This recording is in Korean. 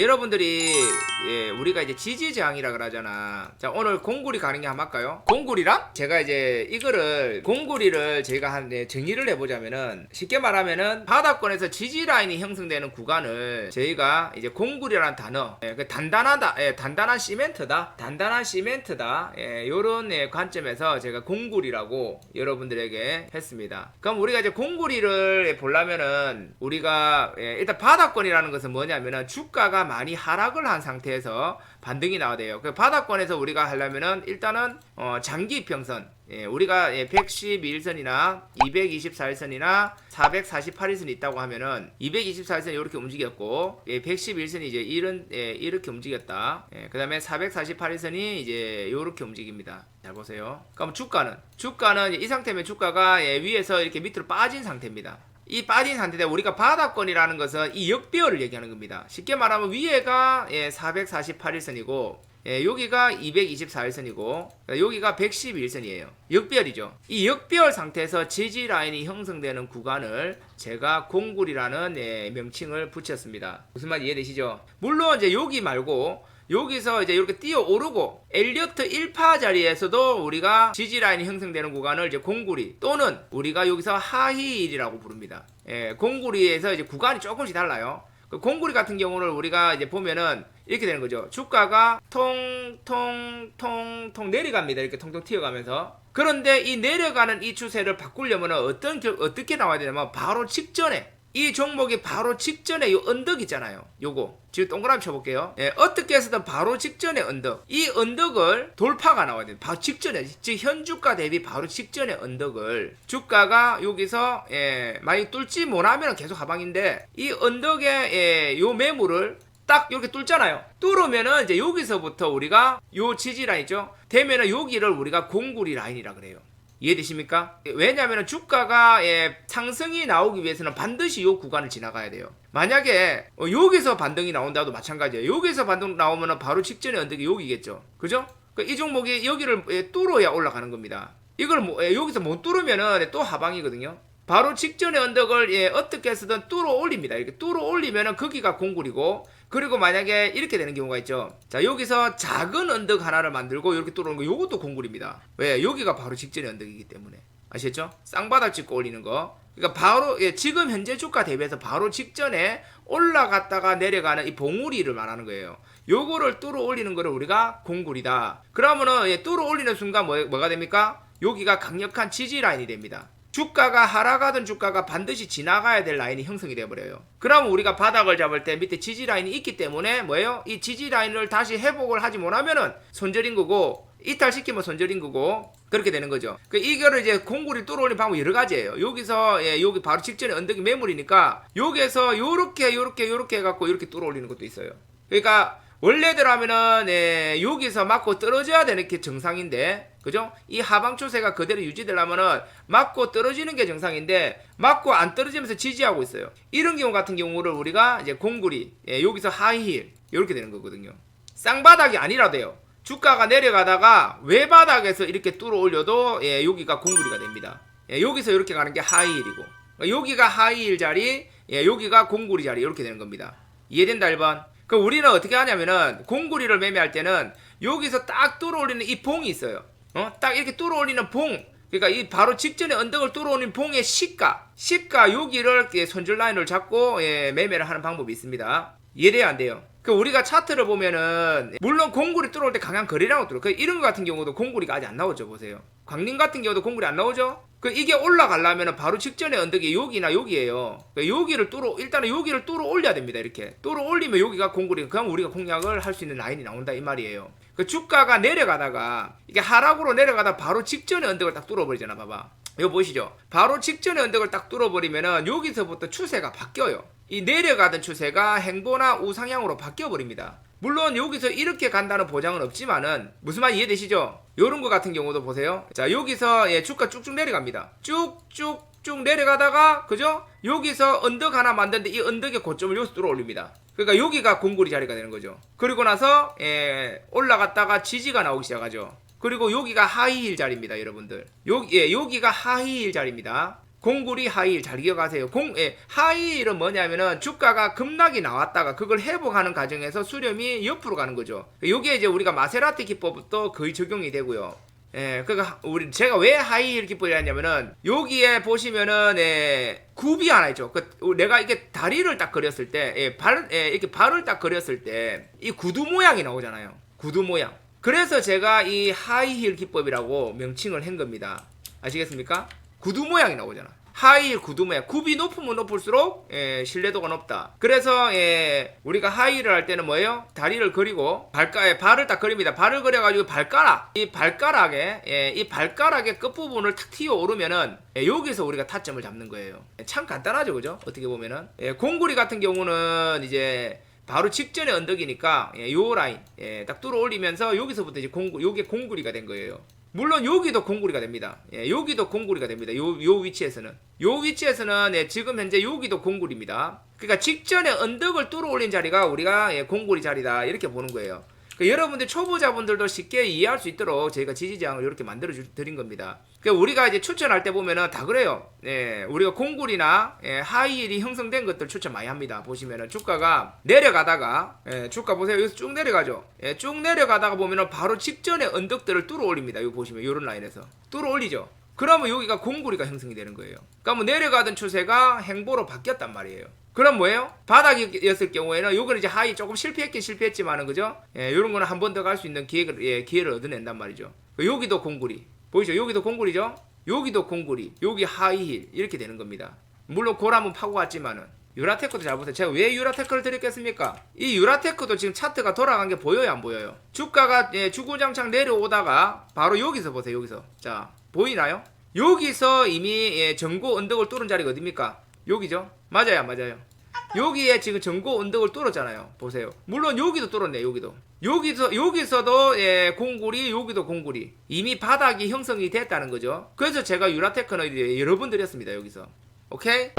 여러분들이 예, 우리가 이제 지지저항이라 그러잖아. 자 오늘 공구리 가는 게 한번 할까요? 공구리랑 제가 이제 이거를 공구리를 저희가 한 네, 정의를 해보자면은 쉽게 말하면은 바닥권에서 지지 라인이 형성되는 구간을 저희가 이제 공구리라는 단어, 예, 그 단단하다, 예, 단단한 시멘트다, 단단한 시멘트다, 예, 요런 예, 관점에서 제가 공구리라고 여러분들에게 했습니다. 그럼 우리가 이제 공구리를 보려면은 우리가 예, 일단 바닥권이라는 것은 뭐냐면은 주가가 많이 하락을 한 상태에서 반등이 나와야 돼요. 그 바닥권에서 우리가 하려면은 일단은 어, 장기 이평선 예, 우리가 예, 112일선이나 224일선이나 448일선이 있다고 하면은 224일선이 이렇게 움직였고 예, 111일선이 이제 이런 예, 이렇게 움직였다. 예, 그다음에 448일선이 이제 이렇게 움직입니다. 잘 보세요. 그럼 주가는 주가는 이 상태면 주가가 예, 위에서 이렇게 밑으로 빠진 상태입니다. 이 빠진 상태인데 우리가 바닥권이라는 것은 이 역배열을 얘기하는 겁니다. 쉽게 말하면 위에가 예, 448일선이고 예, 여기가 224일선이고 여기가 112일선이에요. 역배열이죠. 이 역배열 상태에서 지지 라인이 형성되는 구간을 제가 공굴이라는 예, 명칭을 붙였습니다. 무슨 말 이해되시죠? 물론 이제 여기 말고 여기서 이제 이렇게 뛰어 오르고 엘리어트 1파 자리에서도 우리가 지지 라인이 형성되는 구간을 이제 공구리 또는 우리가 여기서 하이힐이라고 부릅니다. 예, 공구리에서 이제 구간이 조금씩 달라요. 그 공구리 같은 경우는 우리가 이제 보면은 이렇게 되는 거죠. 주가가 통통통통 내려갑니다. 이렇게 통통 튀어가면서. 그런데 이 내려가는 이 추세를 바꾸려면 어떤 결- 어떻게 나와야 되냐면 바로 직전에 이 종목이 바로 직전에 요 언덕 있잖아요. 요거 지금 동그라미 쳐볼게요. 예, 어떻게 해서든 바로 직전에 언덕. 이 언덕을 돌파가 나와야 돼요. 바로 직전에 즉 현 주가 대비 바로 직전에 언덕을 주가가 여기서 예, 많이 뚫지 못하면 계속 하방인데 이 언덕에 예, 요 매물을 딱 이렇게 뚫잖아요. 뚫으면은 이제 여기서부터 우리가 요 지지 라인이죠. 되면은 여기를 우리가 공구리 라인이라 그래요. 이해되십니까? 왜냐하면 주가가 예, 상승이 나오기 위해서는 반드시 요 구간을 지나가야 돼요. 만약에 어, 여기서 반등이 나온다도 마찬가지예요. 여기서 반등 나오면 바로 직전에 언덕이 여기겠죠. 그죠? 그이 종목이 여기를 예, 뚫어야 올라가는 겁니다. 이걸 뭐, 예, 여기서 못 뚫으면은 또 하방이거든요. 바로 직전에 언덕을 예, 어떻게 해서든 뚫어 올립니다. 이렇게 뚫어 올리면은 거기가 공굴이고 그리고 만약에 이렇게 되는 경우가 있죠. 자 여기서 작은 언덕 하나를 만들고 이렇게 뚫어 오는 거 이것도 공굴입니다. 왜? 여기가 바로 직전에 언덕이기 때문에 아시겠죠? 쌍바닥 찍고 올리는 거. 그러니까 바로 예, 지금 현재 주가 대비해서 바로 직전에 올라갔다가 내려가는 이 봉우리를 말하는 거예요. 요거를 뚫어 올리는 거를 우리가 공굴이다. 그러면은 예, 뚫어 올리는 순간 뭐, 뭐가 됩니까? 여기가 강력한 지지 라인이 됩니다. 주가가 하락하던 주가가 반드시 지나가야 될 라인이 형성이 되어버려요. 그러면 우리가 바닥을 잡을 때 밑에 지지 라인이 있기 때문에 뭐예요? 이 지지 라인을 다시 회복을 하지 못하면은 손절인 거고 이탈시키면 손절인 거고 그렇게 되는 거죠. 그 이거를 이제 공구리 뚫어올리는 방법 여러 가지예요. 여기서 예, 여기 바로 직전에 언덕이 매물이니까 여기에서 요렇게 요렇게 요렇게 해갖고 이렇게 뚫어올리는 것도 있어요. 그러니까 원래대로 하면은 예, 여기서 맞고 떨어져야 되는 게 정상인데 그죠? 이 하방 추세가 그대로 유지되려면은 맞고 떨어지는 게 정상인데 맞고 안 떨어지면서 지지하고 있어요. 이런 경우 같은 경우를 우리가 이제 공구리 예, 여기서 하이힐 이렇게 되는 거거든요. 쌍바닥이 아니라도요. 주가가 내려가다가 외바닥에서 이렇게 뚫어 올려도 예, 여기가 공구리가 됩니다. 예, 여기서 이렇게 가는 게 하이힐이고 여기가 하이힐 자리, 예, 여기가 공구리 자리 이렇게 되는 겁니다. 이해된다 1번? 그 우리는 어떻게 하냐면은 공구리를 매매할 때는 여기서 딱 뚫어 올리는 이 봉이 있어요. 어? 딱 이렇게 뚫어 올리는 봉. 그러니까 이 바로 직전에 언덕을 뚫어 올리는 봉의 시가, 시가 여기를 손절 라인을 잡고 예, 매매를 하는 방법이 있습니다. 이해돼야 안 돼요? 그 우리가 차트를 보면은 물론 공구리 뚫어올 때 강한 거래량으로 뚫어. 그 이런 거 같은 경우도 공구리가 아직 안 나오죠. 보세요. 광림 같은 경우도 공구리 안 나오죠. 그 이게 올라가려면은 바로 직전에 언덕이 여기나 여기에요. 그 여기를 뚫어 일단은 여기를 뚫어 올려야 됩니다. 이렇게 뚫어 올리면 여기가 공구리. 그럼 우리가 공략을 할 수 있는 라인이 나온다 이 말이에요. 그 주가가 내려가다가 이게 하락으로 내려가다 바로 직전에 언덕을 딱 뚫어버리잖아. 봐봐. 이거 보시죠. 바로 직전에 언덕을 딱 뚫어버리면은 여기서부터 추세가 바뀌어요. 이 내려가던 추세가 행보나 우상향으로 바뀌어 버립니다. 물론 여기서 이렇게 간다는 보장은 없지만은 무슨 말 이해되시죠? 요런 거 같은 경우도 보세요. 자 여기서 예, 주가 쭉쭉 내려갑니다. 쭉쭉쭉 내려가다가 그죠? 여기서 언덕 하나 만드는데 이 언덕의 고점을 여기서 뚫어 올립니다. 그러니까 여기가 공구리 자리가 되는 거죠. 그리고 나서 예, 올라갔다가 지지가 나오기 시작하죠. 그리고 여기가 하이힐 자리입니다, 여러분들. 여기 예, 여기가 하이힐 자리입니다. 공구리 하이힐 잘 기억하세요. 공, 예, 하이힐은 뭐냐면은 주가가 급락이 나왔다가 그걸 회복하는 과정에서 수렴이 옆으로 가는 거죠. 요게 이제 우리가 마세라티 기법도 거의 적용이 되고요. 예, 그니까 우리 제가 왜 하이힐 기법을 하냐면은 여기에 보시면은 예, 굽이 하나 있죠. 그 내가 이게 다리를 딱 그렸을 때, 예, 발, 예, 이렇게 발을 딱 그렸을 때 이 구두 모양이 나오잖아요. 구두 모양. 그래서 제가 이 하이힐 기법이라고 명칭을 한 겁니다. 아시겠습니까? 구두 모양이 나오잖아. 하이힐 구두 모양. 굽이 높으면 높을수록 예, 신뢰도가 높다. 그래서 예, 우리가 하이힐을 할 때는 뭐예요? 다리를 그리고 발가 예, 발을 딱 그립니다. 발을 그려가지고 발가락 이 발가락에 예, 이 발가락의 끝 부분을 탁 튀어 오르면은 예, 여기서 우리가 타점을 잡는 거예요. 예, 참 간단하죠, 그죠? 어떻게 보면은 예, 공구리 같은 경우는 이제 바로 직전에 언덕이니까 예, 요 라인 예, 딱 뚫어 올리면서 여기서부터 이제 공구 요게 공구리가 된 거예요. 물론 여기도 공구리가 됩니다. 예, 여기도 공구리가 됩니다. 요, 요 위치에서는 요 위치에서는 예, 지금 현재 여기도 공구리입니다. 그러니까 직전에 언덕을 뚫어 올린 자리가 우리가 예, 공구리 자리다 이렇게 보는 거예요. 그러니까 여러분들 초보자분들도 쉽게 이해할 수 있도록 저희가 지지장을 이렇게 만들어 주- 드린 겁니다. 그러니까 우리가 이제 추천할 때 보면은 다 그래요. 예, 우리가 공굴이나 예, 하이힐이 형성된 것들 추천 많이 합니다. 보시면은 주가가 내려가다가 예, 주가 보세요. 여기서 쭉 내려가죠. 예, 쭉 내려가다가 보면은 바로 직전에 언덕들을 뚫어 올립니다. 여기 보시면 요런 라인에서 뚫어 올리죠. 그러면 여기가 공구리가 형성이 되는 거예요. 그러니까 뭐 내려가던 추세가 행보로 바뀌었단 말이에요. 그럼 뭐예요? 바닥이었을 경우에는 요거는 이제 하이 조금 실패했긴 실패했지만은 그죠? 예, 요런 거는 한 번 더 갈 수 있는 기회를 예, 기회를 얻어낸단 말이죠. 여기도 공구리. 보이죠? 여기도 공구리죠? 여기도 공구리. 여기 하이힐 이렇게 되는 겁니다. 물론 골 한번 파고 갔지만은 유라테크도 잘 보세요. 제가 왜 유라테크를 드렸겠습니까? 이 유라테크도 지금 차트가 돌아간 게 보여요, 안 보여요? 주가가 예, 주구장창 내려오다가 바로 여기서 보세요, 여기서. 자, 보이나요? 여기서 이미 예, 전고 언덕을 뚫은 자리가 어딥니까? 여기죠? 맞아요, 안 맞아요? 여기에 지금 전고 언덕을 뚫었잖아요. 보세요. 물론 여기도 뚫었네, 여기도. 여기서 여기서도 예, 공구리, 여기도 공구리. 이미 바닥이 형성이 됐다는 거죠. 그래서 제가 유라테크는 이제 여러 번 드렸습니다, 여기서. 오케이?